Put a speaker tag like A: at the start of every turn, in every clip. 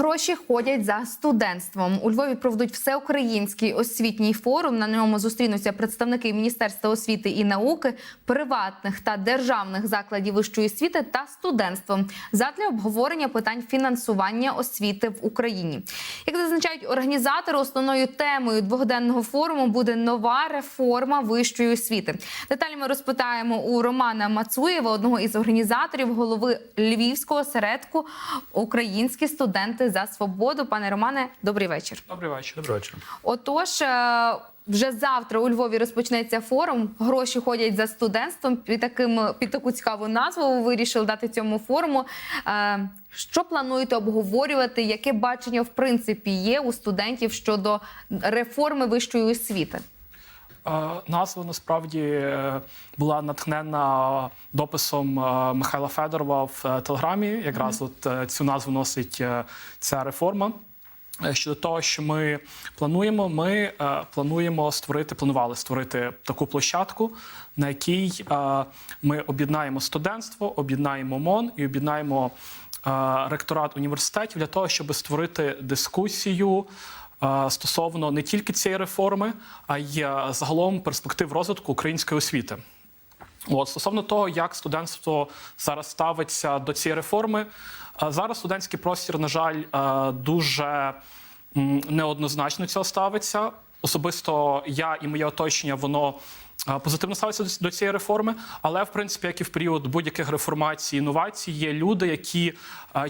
A: Гроші ходять за студентством. У Львові проведуть всеукраїнський освітній форум. На ньому зустрінуться представники Міністерства освіти і науки, приватних та державних закладів вищої освіти та студентством задля обговорення питань фінансування освіти в Україні. Як зазначають організатори, основною темою двогоденного форуму буде нова реформа вищої освіти. Деталі ми розпитаємо у Романа Мацуєва, одного із організаторів, голови Львівського осередку Українські студенти за свободу. Пане Романе, добрий вечір.
B: Добрий вечір.
C: Добрий вечір.
A: Отож, е, вже завтра у Львові розпочнеться форум. Гроші ходять за студентством. Під таким під таку цікаву назву ви вирішили дати цьому форуму. Е, Що плануєте обговорювати? Яке бачення в принципі є у студентів щодо реформи вищої освіти?
B: Е, Назва насправді е, була натхнена дописом е, Михайла Федорова в Телеграмі. Якраз от е, цю назву носить ця реформа. Щодо того, що ми плануємо, ми е, плануємо створити, планували створити таку площадку, на якій е, ми об'єднаємо студентство, об'єднаємо МОН і об'єднаємо е, ректорат університетів для того, щоб створити дискусію стосовно не тільки цієї реформи, а й загалом перспектив розвитку української освіти. От стосовно того, як студентство зараз ставиться до цієї реформи, зараз студентський простір, на жаль, дуже неоднозначно цього ставиться. Особисто я і моє оточення, воно позитивно ставиться до- цієї реформи. Але, в принципі, як і в період будь-яких реформацій інновацій, є люди, які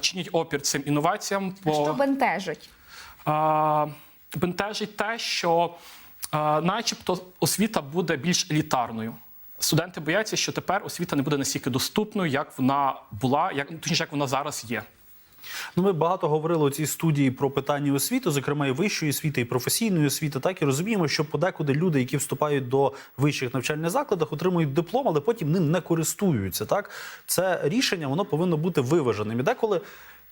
B: чинять опір цим інноваціям. по-
A: Що бентежить?
B: Бентежить те, що начебто освіта буде більш елітарною. Студенти бояться, що тепер освіта не буде настільки доступною, як вона була, як точніше, як вона зараз є.
C: Ну, ми багато говорили у цій студії про питання освіти, зокрема і вищої освіти, і професійної освіти. Так і розуміємо, що подекуди люди, які вступають до вищих навчальних закладів, отримують диплом, але потім ним не користуються. Так, це рішення воно повинно бути виваженим. І деколи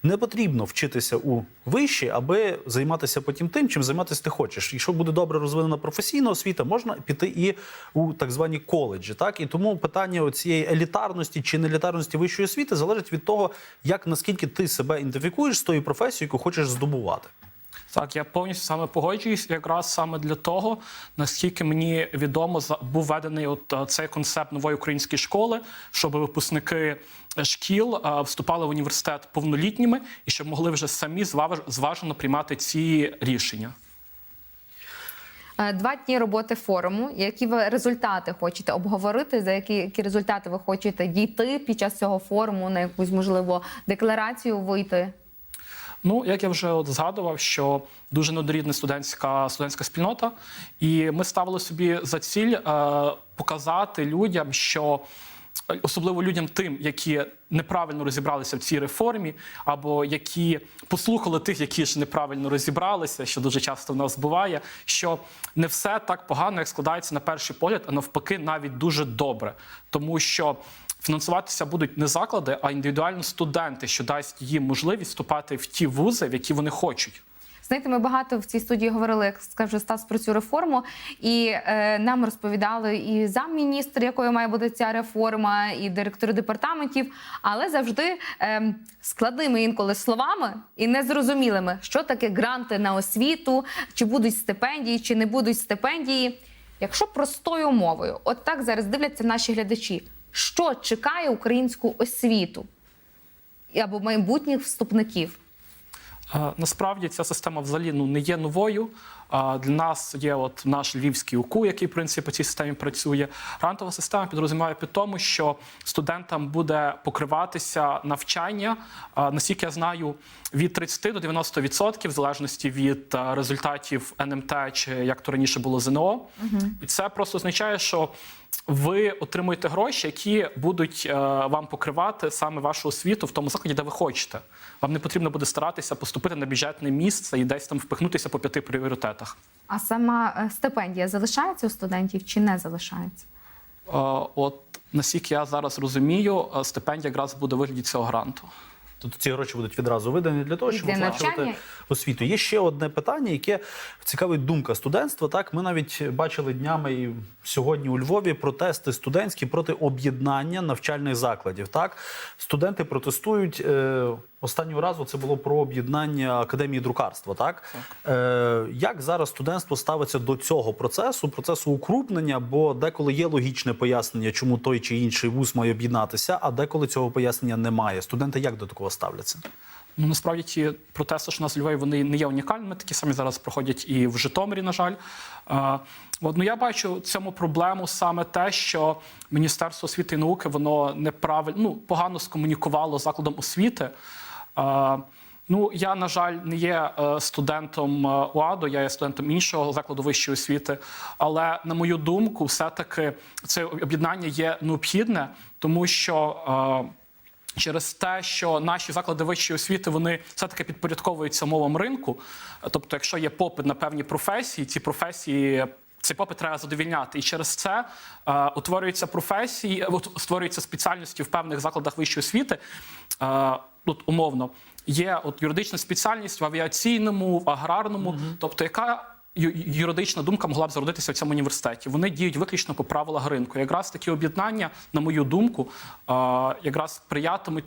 C: не потрібно вчитися у виші, аби займатися потім тим, чим займатися ти хочеш. Якщо буде добре розвинена професійна освіта, можна піти і у так звані коледжі. Так і тому питання цієї елітарності чи нелітарності вищої освіти залежить від того, як наскільки ти себе ідентифікуєш з тою професією, яку хочеш здобувати.
B: Так, я повністю саме погоджуюсь, якраз саме для того, наскільки мені відомо, був введений от е, цей концепт нової української школи, щоб випускники шкіл е, вступали в університет повнолітніми і щоб могли вже самі зваж- зважено приймати ці рішення.
A: Е, Два дні роботи форуму. Які ви результати хочете обговорити? За які, які результати ви хочете дійти під час цього форуму на якусь можливо декларацію вийти?
B: Ну, як я вже от згадував, що дуже неоднорідна студентська студентська спільнота, і ми ставили собі за ціль е, показати людям, що особливо людям тим, які неправильно розібралися в цій реформі, або які послухали тих, які ж неправильно розібралися, що дуже часто в нас буває, що не все так погано, як складається на перший погляд, а навпаки, навіть дуже добре, тому що. Фінансуватися будуть не заклади, а індивідуально студенти, що дасть їм можливість вступати в ті вузи, в які вони хочуть.
A: Знаєте, ми багато в цій студії говорили, як скаже Стас про цю реформу, і е, нам розповідали і замміністр, якою має бути ця реформа, і директори департаментів, але завжди е, складними інколи словами і незрозумілими, що таке гранти на освіту, чи будуть стипендії, чи не будуть стипендії. Якщо простою мовою, от так зараз дивляться наші глядачі, що чекає українську освіту або майбутніх вступників.
B: Насправді ця система взагалі ну, не є новою. Для нас є от наш львівський УКУ, який в принципі по цій системі працює. Грантова система підрозуміває під тому, що студентам буде покриватися навчання, наскільки я знаю, від 30 до 90% в залежності від результатів НМТ чи як то раніше було ЗНО. І це просто означає, що ви отримуєте гроші, які будуть е, вам покривати саме вашу освіту в тому закладі, де ви хочете. Вам не потрібно буде старатися поступити на бюджетне місце і десь там впихнутися по п'яти пріоритетах.
A: А сама е, стипендія залишається у студентів чи не залишається?
B: Е, От наскільки я зараз розумію, е, стипендія якраз буде вигляді цього гранту.
C: Тобто ці гроші будуть відразу видані для того, щоб оплачувати освіту. Є ще одне питання, яке цікавить думка студентства. Так, ми навіть бачили днями і сьогодні у Львові протести студентські проти об'єднання навчальних закладів. Так, студенти протестують. Е- Останнього разу це було про об'єднання академії друкарства. Так, Е, як зараз студентство ставиться до цього процесу, процесу укрупнення? Бо деколи є логічне пояснення, чому той чи інший вуз має об'єднатися, а деколи цього пояснення немає. Студенти як до такого ставляться?
B: Ну, насправді ті протести, що у нас в Львові, вони не є унікальними. Такі самі зараз проходять і в Житомирі, на жаль. Е, от, ну, я бачу в цьому проблему саме те, що Міністерство освіти і науки воно неправильно ну, погано скомунікувало закладом освіти. Ну, я, на жаль, не є е, студентом е, УАДу, я є студентом іншого закладу вищої освіти. Але на мою думку, все-таки це об'єднання є необхідне, тому що. Е, Через те, що наші заклади вищої освіти вони все-таки підпорядковуються умовам ринку. Тобто, якщо є попит на певні професії, ці професії. Цей попит треба задовільняти, і через це е, утворюються професії, от, створюються спеціальності в певних закладах вищої освіти. Е, от, умовно, є от юридична спеціальність в авіаційному, в аграрному, тобто яка юридична думка могла б зародитися в цьому університеті. Вони діють виключно по правилах ринку. Якраз такі об'єднання, на мою думку, е, якраз сприятимуть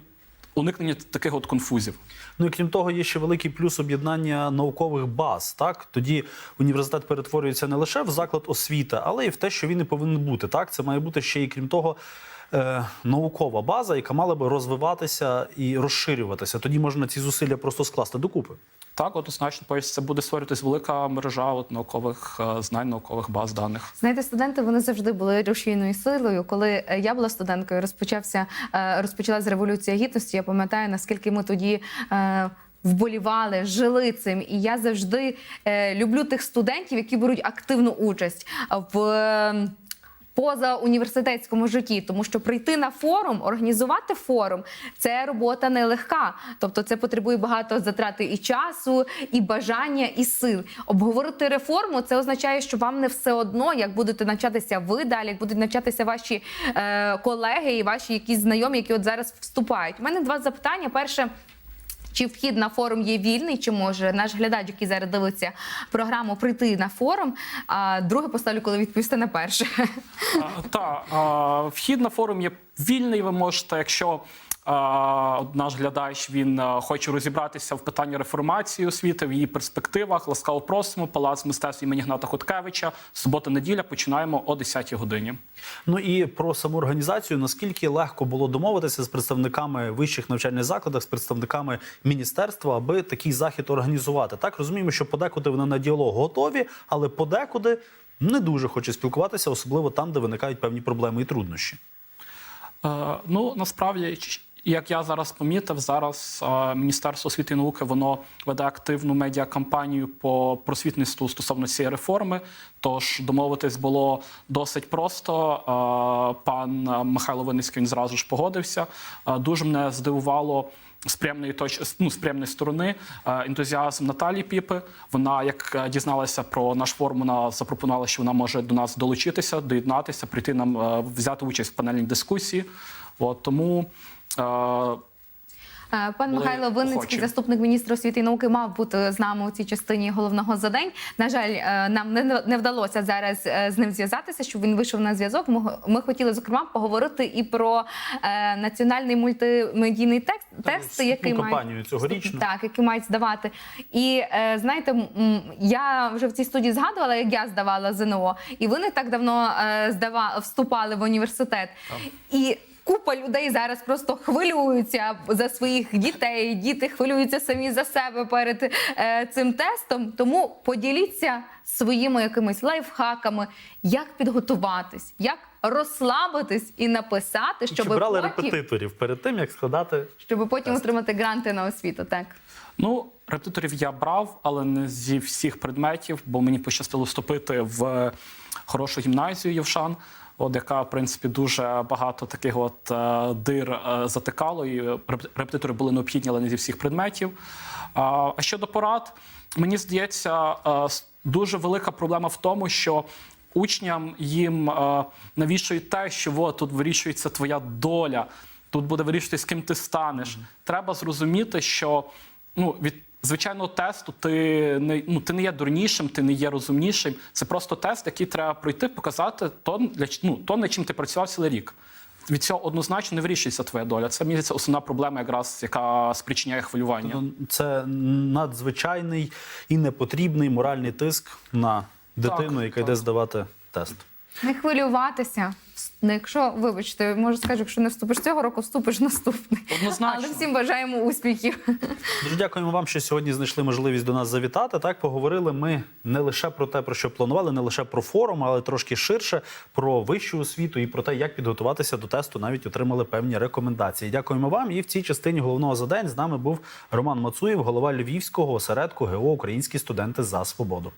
B: уникненню таких от конфузів.
C: Ну і крім того, є ще великий плюс об'єднання наукових баз. Так тоді університет перетворюється не лише в заклад освіти, але й в те, що він і повинен бути. Так, це має бути ще і крім того. е, Наукова база, яка мала би розвиватися і розширюватися, тоді можна ці зусилля просто скласти докупи.
B: Так, однозначно, тобто це буде створюватись велика мережа от, наукових е, знань, наукових баз даних.
A: Знаєте, студенти вони завжди були рушійною силою. Коли е, я була студенткою, розпочався е, розпочалась революція гідності. Я пам'ятаю, наскільки ми тоді. Вболівали, жили цим, і я завжди е, люблю тих студентів, які беруть активну участь в е, позауніверситетському житті, тому що прийти на форум, організувати форум це робота нелегка. Тобто, це потребує багато затрати і часу, і бажання, і сил. Обговорити реформу це означає, що вам не все одно, як будете навчатися ви далі, як будуть навчатися ваші е, колеги і ваші якісь знайомі, які от зараз вступають. У мене два запитання. Перше. Чи вхід на форум є вільний, чи може наш глядач, який зараз дивиться програму, прийти на форум? А друге поставлю, коли відповісти на перше.
B: Так, вхід на форум є вільний. Ви можете, якщо наш глядач він хоче розібратися в питанні реформації освіти, в її перспективах, ласкаво просимо, палац мистецтв імені Гната Хоткевича. Субота-неділя починаємо о 10-й годині.
C: Ну і про саму організацію, наскільки легко було домовитися з представниками вищих навчальних закладів, з представниками міністерства, аби такий захід організувати. Так розуміємо, що подекуди вони на діалог готові, але подекуди не дуже хочуть спілкуватися, особливо там, де виникають певні проблеми і труднощі.
B: Е, Ну насправді, як я зараз помітив, зараз Міністерство освіти і науки воно веде активну медіакампанію по просвітництву стосовно цієї реформи. Тож домовитись було досить просто. Пан Михайло Винницький він зразу ж погодився. Дуже мене здивувало. З прямної точ... ну, з прямної сторони е, ентузіазм Наталі Піпи. Вона, як е, дізналася про наш форум, вона запропонувала, що вона може до нас долучитися, доєднатися, прийти нам е, взяти участь в панельній дискусії. От тому
A: Пан
B: Були
A: Михайло Винницький,
B: охочі.
A: заступник міністра освіти і науки, мав бути з нами у цій частині головного за день. На жаль, е, нам не, вдалося зараз е, з ним зв'язатися, щоб він вийшов на зв'язок. Ми, хотіли зокрема поговорити і про е, національний мультимедійний текст, тест,
C: вступну
A: який мають
C: цьогорічну.
A: так, який мають здавати. І е, знаєте, я вже в цій студії згадувала, як я здавала ЗНО, і ви не так давно е, здава, вступали в університет. І Купа людей зараз просто хвилюються за своїх дітей. Діти хвилюються самі за себе перед е, цим тестом. Тому поділіться своїми якимись лайфхаками, як підготуватись, як розслабитись і написати,
C: Чи
A: щоб
C: брали
A: потім,
C: репетиторів перед тим, як складати
A: щоб потім отримати гранти на освіту. Так.
B: Ну, репетиторів я брав, але не зі всіх предметів, бо мені пощастило вступити в хорошу гімназію Євшан, от яка, в принципі, дуже багато таких от е, дир е, затикало, і репетитори були необхідні, але не зі всіх предметів. А щодо порад, мені здається, е, дуже велика проблема в тому, що учням їм навішують те, що от, тут вирішується твоя доля. Тут буде вирішувати, з ким ти станеш. Треба зрозуміти, що ну, від звичайного тесту ти не, ну, ти не є дурнішим, ти не є розумнішим. Це просто тест, який треба пройти, показати то, для, ну, то над чим ти працював цілий рік. від цього однозначно не вирішується твоя доля. Це мені здається, основна проблема, якраз яка спричиняє хвилювання.
C: Ну, Це надзвичайний і непотрібний моральний тиск на дитину,
B: Так,
C: яка
B: так.
C: йде здавати тест.
A: Не хвилюватися. Ну, якщо, вибачте, може скажу, якщо не вступиш цього року, вступиш наступний.
B: Однозначно.
A: Але всім бажаємо успіхів.
C: Дуже дякуємо вам, що сьогодні знайшли можливість до нас завітати. Так поговорили ми не лише про те, про що планували, не лише про форум, але трошки ширше про вищу освіту і про те, як підготуватися до тесту. Навіть отримали певні рекомендації. Дякуємо вам. І в цій частині головного за день з нами був Роман Мацуєв, голова Львівського осередку ГО Українські студенти за свободу.